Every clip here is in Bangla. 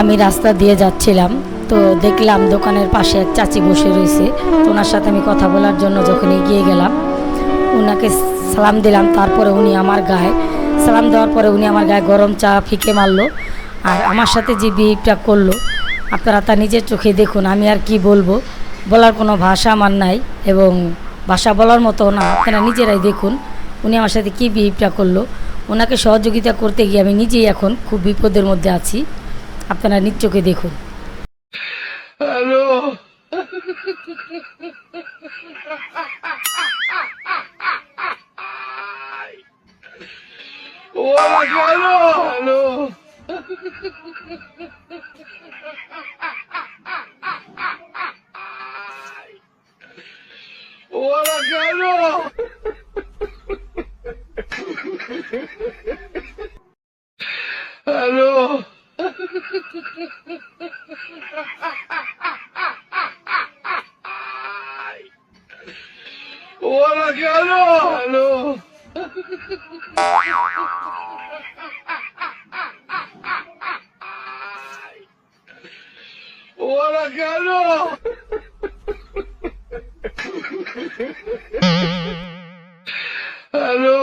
আমি রাস্তা দিয়ে যাচ্ছিলাম, তো দেখলাম দোকানের পাশে এক চাচি বসে রয়েছে। তো ওনার সাথে আমি কথা বলার জন্য যখন এগিয়ে গেলাম ওনাকে সালাম দিলাম, তারপরে উনি আমার গায়ে, সালাম দেওয়ার পরে উনি আমার গায়ে গরম চা ফিকে মারলো। আর আমার সাথে যে বিহেভটা করল, আপনারা তা নিজের চোখে দেখুন, আমি আর কি বলব? বলার কোনো ভাষা আমার নাই এবং ভাষা বলার মতো না, আপনারা নিজেরাই দেখুন, উনি আমার সাথে কী বিহেভটা করল। ওনাকে সহযোগিতা করতে গিয়ে আমি নিজেই এখন খুব বিপদের মধ্যে আছি। আপনারা নিজ চোখে দেখুন। হ্যালো। ওরা কেন হ্যালো। ওরা কেন হ্যালো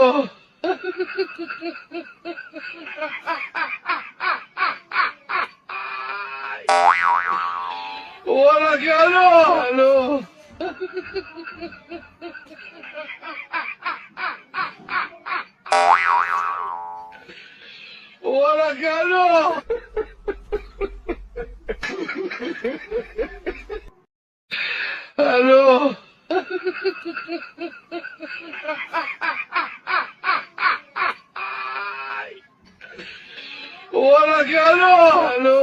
ওরা কেন হ্যালো ওরা কেন হ্যালো ওরা কেন হ্যালো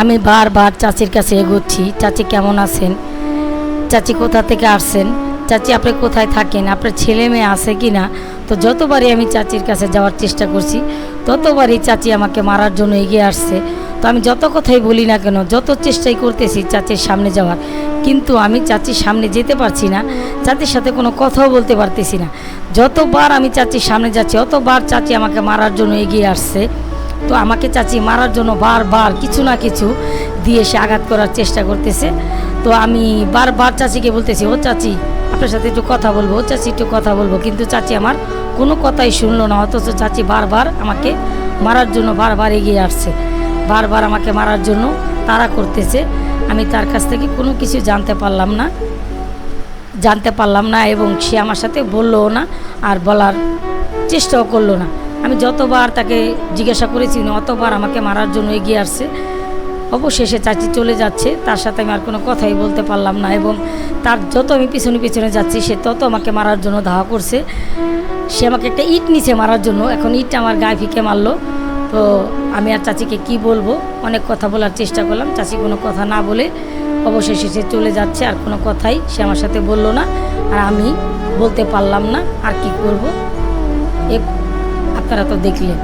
আমি বারবার চাচির কাছে এগোচ্ছি, চাচি কেমন আছেন? চাচি কোথা থেকে আসছেন? চাচি আপনি কোথায় থাকেন? আপনার ছেলে মেয়ে আছে কি না? তো যতবারই আমি চাচির কাছে যাওয়ার চেষ্টা করছি, ততবারই চাচি আমাকে মারার জন্য এগিয়ে আসছে। তো আমি যত কথাই বলি না কেন, যত চেষ্টাই করতেছি চাচির সামনে যাওয়ার, কিন্তু আমি চাচির সামনে যেতে পারছি না, চাচির সাথে কোনো কথাও বলতে পারতেছি না। যতবার আমি চাচির সামনে যাচ্ছি অতবার চাচি আমাকে মারার জন্য এগিয়ে আসছে। তো আমাকে চাচি মারার জন্য বারবার কিছু না কিছু দিয়ে সে আঘাত করার চেষ্টা করতেছে। তো আমি বারবার চাচিকে বলতেছি, ও চাচি, আপনার সাথে একটু কথা বলব, ও চাচি একটু কথা বলব। কিন্তু চাচি আমার কোনো কথাই শুনলো না, অথচ চাচি বারবার আমাকে মারার জন্য বারবার এগিয়ে আসছে, বারবার আমাকে মারার জন্য তাড়া করতেছে। আমি তার কাছ থেকে কোনো কিছু জানতে পারলাম না, জানতে পারলাম না এবং সে আমার সাথে বললও না আর বলার চেষ্টাও করল না। আমি যতবার তাকে জিজ্ঞাসা করেছি, উনি অতবার আমাকে মারার জন্য এগিয়ে আসছে। অবশেষে চাচি চলে যাচ্ছে, তার সাথে আমি আর কোনো কথাই বলতে পারলাম না এবং তার যত আমি পিছনে পিছনে যাচ্ছি, সে তত আমাকে মারার জন্য ধাওয়া করছে। সে আমাকে একটা ইট নিচে মারার জন্য, এখন ইটটা আমার গায়ে ফিকে মারলো। তো আমি আর চাচিকে কি বলব? অনেক কথা বলার চেষ্টা করলাম, চাচি কোনো কথা না বলে অবশেষে সে চলে যাচ্ছে, আর কোনো কথাই সে আমার সাথে বলল না। আর আমি বলতে পারলাম না, আর কি করব? এ আপনারা তো দেখলেন